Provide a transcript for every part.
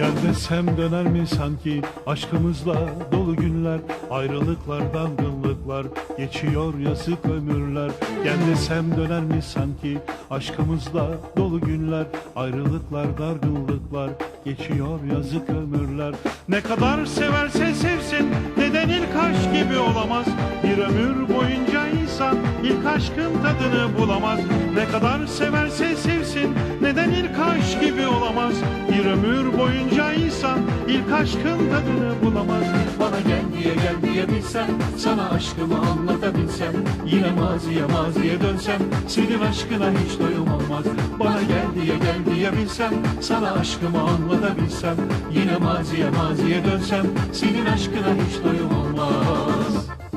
Gel desem döner mi sanki? Aşkımızla dolu günler Ayrılıklar dargınlıklar geçiyor yazık ömürler. Gel desem döner mi sanki? Aşkımızla dolu günler Ayrılıklar dargınlıklar geçiyor yazık ömürler. Ne kadar severse sevsin neden ilk aşk gibi olamaz? Bir ömür boyunca insan ilk aşkın tadını bulamaz. Ne kadar severse sevsin aşkın tadını bulamaz. Bana gel diye gel diye bilsem Sana aşkımı anlatabilsem Yine maziye maziye dönsem Senin aşkına hiç doyum olmaz. Bana gel diye gel diye bilsem Sana aşkımı anlatabilsem Yine maziye maziye dönsem Senin aşkına hiç doyum olmaz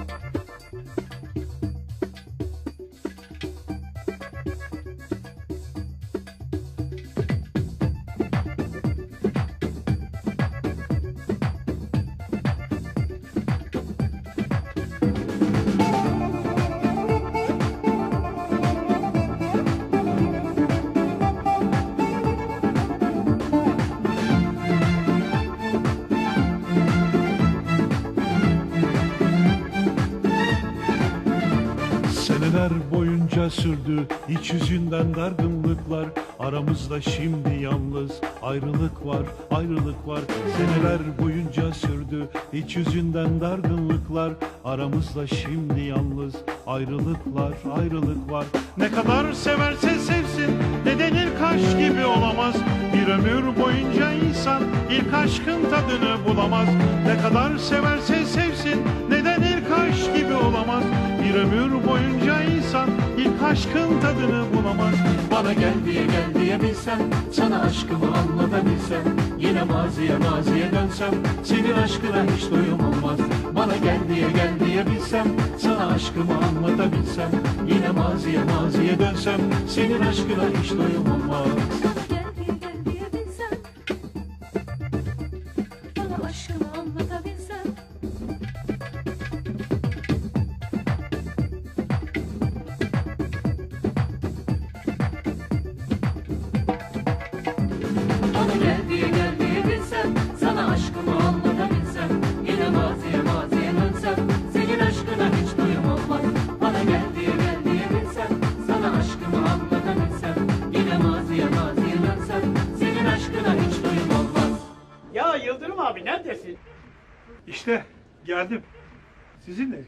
Seneler boyunca sürdü iç yüzünden dargınlıklar. Aramızda şimdi yalnız ayrılık var ayrılık var. Seneler boyunca sürdü iç yüzünden dargınlıklar. Aramızda şimdi yalnız ayrılıklar ayrılık var. Ne kadar severse sevsin neden ilk aşk gibi olamaz. Bir ömür boyunca insan ilk aşkın tadını bulamaz. Ne kadar severse sevsin neden ilk aşk Bir ömür boyunca insan ilk aşkın tadını bulamaz. Bana gel diye gel diye bilsem Sana aşkımı anlatabilsem Yine maziye maziye dönsem Senin aşkına hiç doyum olmaz. Bana gel diye gel diye bilsem Sana aşkımı anlatabilsem Yine maziye maziye dönsem Senin aşkına hiç doyum olmaz. Gel diye gel diye bilsem Sana aşkımı anlatabilsem İşte geldim. Sizinle.